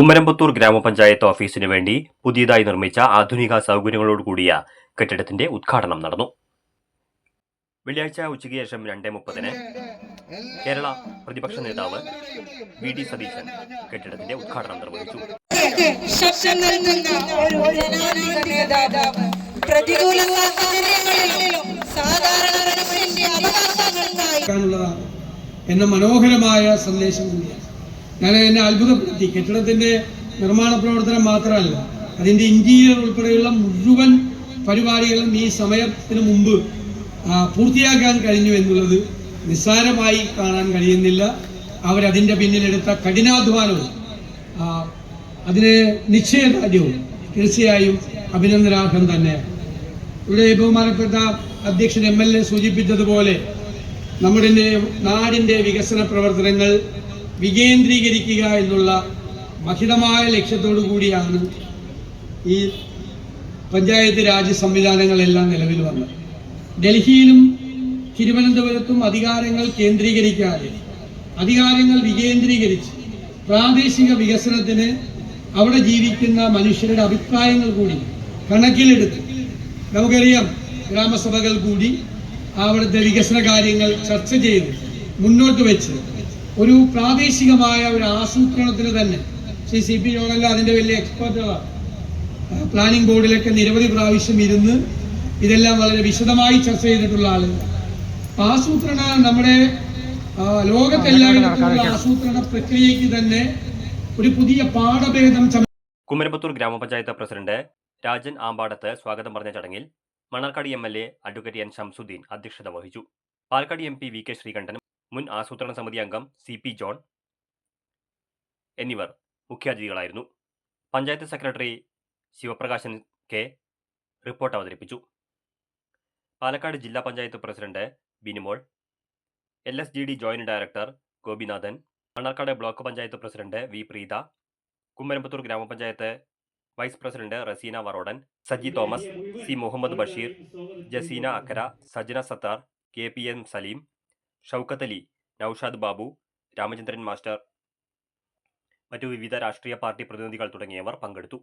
കുമ്മരമ്പത്തൂർ ഗ്രാമപഞ്ചായത്ത് ഓഫീസിനു വേണ്ടി പുതിയതായി നിർമ്മിച്ച ആധുനിക സൗകര്യങ്ങളോടുകൂടിയ കെട്ടിടത്തിന്റെ ഉദ്ഘാടനം നടന്നു. വെള്ളിയാഴ്ച ഉച്ചയ്ക്ക് ശേഷം രണ്ടേ മുപ്പതിന് കേരള പ്രതിപക്ഷ നേതാവ് വി ഡി സതീശൻ കെട്ടിടത്തിന്റെ ഉദ്ഘാടനം നിർവഹിച്ചു. പ്രതികൂല സാഹചര്യങ്ങളിലും സാധാരണ മനുഷ്യന്റെ അവകാശങ്ങൾക്കായി എന്ന മനോഹരമായ സന്ദേശം കൂടിയാണ്. ഞാൻ എന്നെ അത്ഭുതപ്പെടുത്തി. കെട്ടിടത്തിന്റെ നിർമ്മാണ പ്രവർത്തനം മാത്രമല്ല അതിന്റെ ഇന്റീരിയർ ഉൾപ്പെടെയുള്ള മുഴുവൻ പരിപാടികളും ഈ സമയത്തിന് മുമ്പ് പൂർത്തിയാക്കാൻ കഴിഞ്ഞു എന്നുള്ളത് നിസ്സാരമായി കാണാൻ കഴിയുന്നില്ല. അവരതിന്റെ പിന്നിലെടുത്ത കഠിനാധ്വാനവും അതിന് നിശ്ചയദാർഢ്യവും തീർച്ചയായും അഭിനന്ദനാർഹം തന്നെ. ഇവിടെ ബഹുമാനപ്പെട്ട അധ്യക്ഷൻ എം എൽ എ സൂചിപ്പിച്ചതുപോലെ നമ്മുടെ നാടിന്റെ വികസന പ്രവർത്തനങ്ങൾ വികേന്ദ്രീകരിക്കുക എന്നുള്ള മഹിതമായ ലക്ഷ്യത്തോടു കൂടിയാണ് ഈ പഞ്ചായത്ത് രാജ് സംവിധാനങ്ങളെല്ലാം നിലവിൽ വന്നത്. ഡൽഹിയിലും തിരുവനന്തപുരത്തും അധികാരങ്ങൾ കേന്ദ്രീകരിക്കാതെ അധികാരങ്ങൾ വികേന്ദ്രീകരിച്ച് പ്രാദേശിക വികസനത്തിന് അവിടെ ജീവിക്കുന്ന മനുഷ്യരുടെ അഭിപ്രായങ്ങൾ കൂടി കണക്കിലെടുത്ത് നമുക്കറിയാം ഗ്രാമസഭകൾ കൂടി അവിടുത്തെ വികസന കാര്യങ്ങൾ ചർച്ച ചെയ്ത് മുന്നോട്ട് വെച്ച് ഒരു പ്രാദേശികമായ ഒരു ആസൂത്രണത്തിന് തന്നെ. ശ്രീ സി പി ജോണല്ല അതിന്റെ വലിയ എക്സ്പേർട്ടുകളാണ് പ്ലാനിംഗ് ബോർഡിലൊക്കെ നിരവധി പ്രാവശ്യം ഇരുന്ന് ഇതെല്ലാം വളരെ വിശദമായി ചർച്ച ചെയ്തിട്ടുള്ള ആളുകൾ. ആസൂത്രണ നമ്മുടെ ലോകത്തെല്ലാവരും ആസൂത്രണ പ്രക്രിയയ്ക്ക് തന്നെ ഒരു പുതിയ പാഠഭേദം കുമരമ്പത്തൂർ ഗ്രാമപഞ്ചായത്ത് പ്രസിഡന്റ് രാജൻ ആമ്പാടത്ത് സ്വാഗതം പറഞ്ഞ ചടങ്ങിൽ Mannarkkad M L A advocate N Shamsuddin അധ്യക്ഷത വഹിച്ചു. Palakkad M P V K Sreekandan മുൻ ആസൂത്രണ സമിതി അംഗം സി പി ജോൺ എന്നിവർ മുഖ്യാതിഥികളായിരുന്നു. Panchayat secretary Sivaprakasan K report അവതരിപ്പിച്ചു. പാലക്കാട് ജില്ലാ panchayat president Binimol L S G D joint director Gopinathan Mannarkkad block panchayat president V Preetha Kumaramputhur ഗ്രാമപഞ്ചായത്ത് vice president Raseena Varodan Saji Thomas C Muhammad Basheer Jaseena Akkara Sajana Sathar K P M Saleem Shoukath Ali Noushad Babu Ramachandran master മറ്റു വിവിധ രാഷ്ട്രീയ party പ്രതിനിധികൾ തുടങ്ങിയവർ പങ്കെടുത്തു.